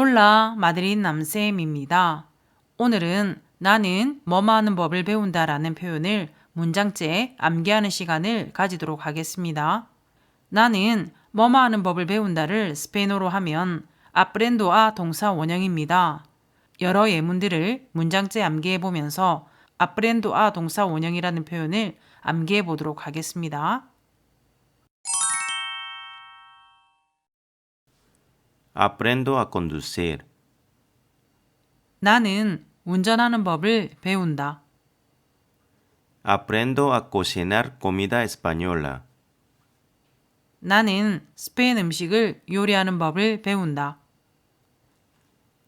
올라 마드린 남쌤입니다. 오늘은 나는 뭐뭐 하는 법을 배운다라는 표현을 문장째 암기하는 시간을 가지도록 하겠습니다. 나는 뭐뭐 하는 법을 배운다를 스페인어로 하면 아프렌도아 동사 원형입니다. 여러 예문들을 문장째 암기해 보면서 아프렌도아 동사 원형이라는 표현을 암기해 보도록 하겠습니다. Aprendo a conducir. 나는 운전하는 법을 배운다. Aprendo a cocinar comida española. 나는 스페인 음식을 요리하는 법을 배운다.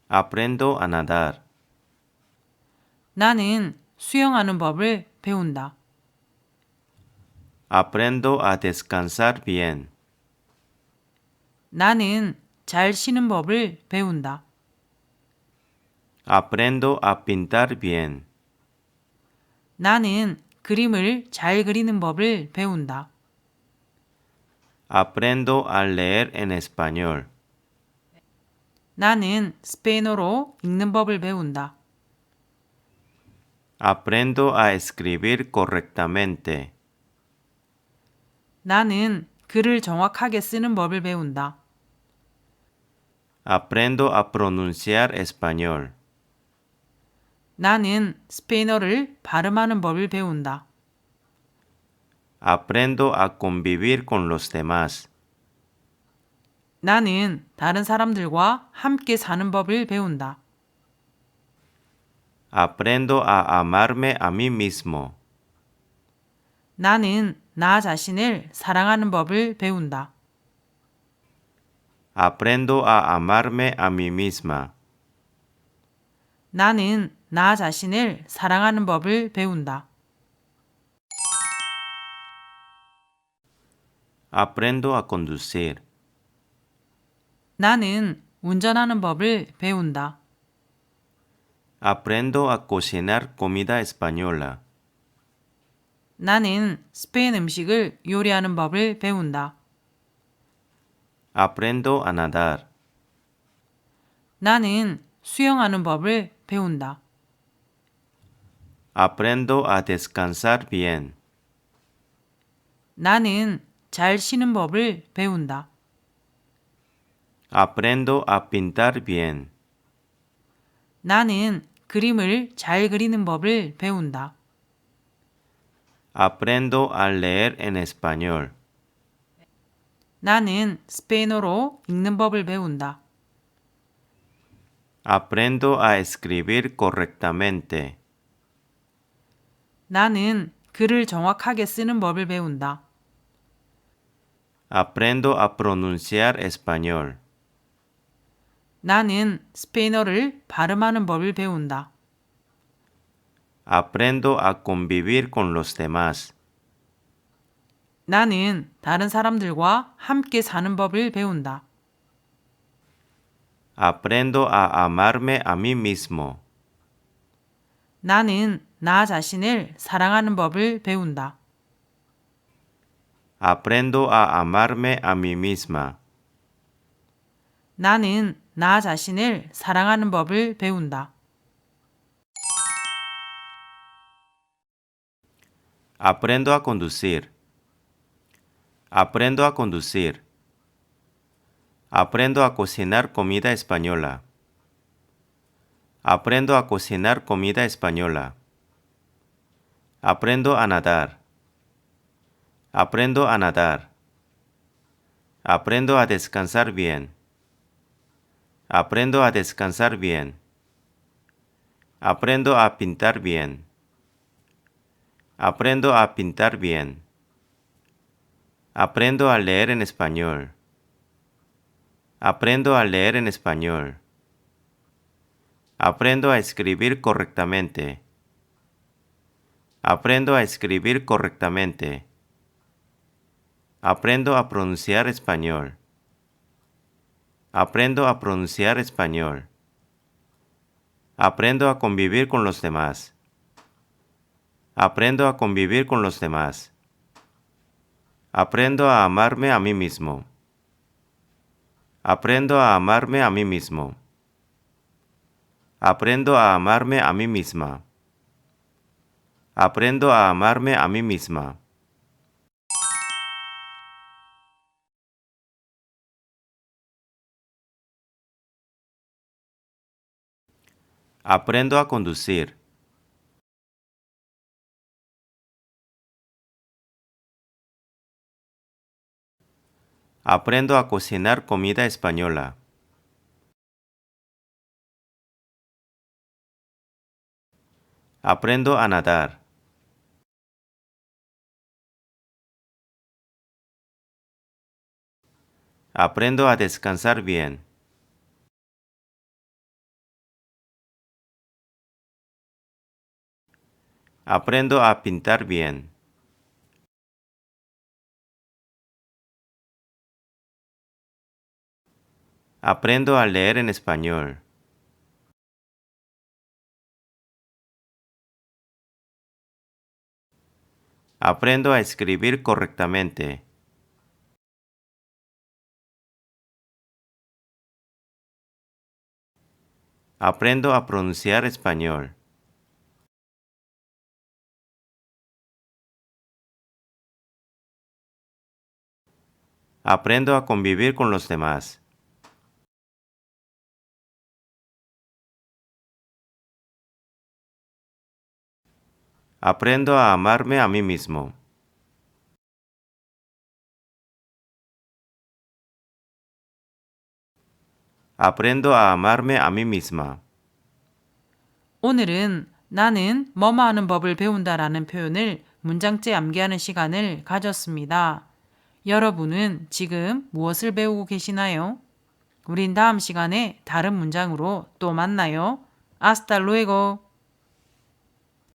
Aprendo a nadar. 나는 수영하는 법을 배운다. Aprendo a descansar bien. 나는 잘 쉬는 법을 배운다. Aprendo a pintar bien. 나는 그림을 잘 그리는 법을 배운다. Aprendo a leer en español. 나는 스페인어로 읽는 법을 배운다. Aprendo a escribir correctamente. 나는 글을 정확하게 쓰는 법을 배운다. Aprendo a pronunciar español. 나는 스페인어를 발음하는 법을 배운다. Aprendo a convivir con los demás. 나는 다른 사람들과 함께 사는 법을 배운다. Aprendo a amarme a mí mismo. 나는 나 자신을 사랑하는 법을 배운다. Aprendo a amarme a mí misma. 나는 나 자신을 사랑하는 법을 배운다. Aprendo a conducir. 나는 운전하는 법을 배운다. Aprendo a cocinar comida española. 나는 스페인 음식을 요리하는 법을 배운다. Aprendo a nadar. 나는 수영하는 법을 배운다. Aprendo a descansar bien. 나는 잘 쉬는 법을 배운다. Aprendo a pintar bien. 나는 그림을 잘 그리는 법을 배운다. Aprendo a leer en español. 나는 스페인어로 읽는 법을 배운다. Aprendo a escribir correctamente. 나는 글을 정확하게 쓰는 법을 배운다. Aprendo a pronunciar español. 나는 스페인어를 발음하는 법을 배운다. Aprendo a convivir con los demás. 나는 다른 사람들과 함께 사는 법을 배운다. Aprendo a amarme a mí mismo. 나는 나 자신을 사랑하는 법을 배운다. Aprendo a amarme a mí misma. 나는 나 자신을 사랑하는 법을 배운다. Aprendo a conducir. Aprendo a conducir. Aprendo a cocinar comida española. Aprendo a cocinar comida española. Aprendo a nadar. Aprendo a nadar. Aprendo a descansar bien. Aprendo a descansar bien. Aprendo a pintar bien. Aprendo a pintar bien. Aprendo a leer en español. Aprendo a leer en español. Aprendo a escribir correctamente. Aprendo a escribir correctamente. Aprendo a pronunciar español. Aprendo a pronunciar español. Aprendo a convivir con los demás. Aprendo a convivir con los demás. Aprendo a amarme a mí mismo. Aprendo a amarme a mí mismo. Aprendo a amarme a mí misma. Aprendo a amarme a mí misma. Aprendo a conducir. Aprendo a cocinar comida española. Aprendo a nadar. Aprendo a descansar bien. Aprendo a pintar bien. Aprendo a leer en español. Aprendo a escribir correctamente. Aprendo a pronunciar español. Aprendo a convivir con los demás. Aprendo a amarme a mí mismo. Aprendo a amarme a mí misma. 오늘은 나는 뭐뭐 하는 법을 배운다라는 표현을 문장째 암기하는 시간을 가졌습니다. 여러분은 지금 무엇을 배우고 계시나요? 우린 다음 시간에 다른 문장으로 또 만나요. 아스타 루에고.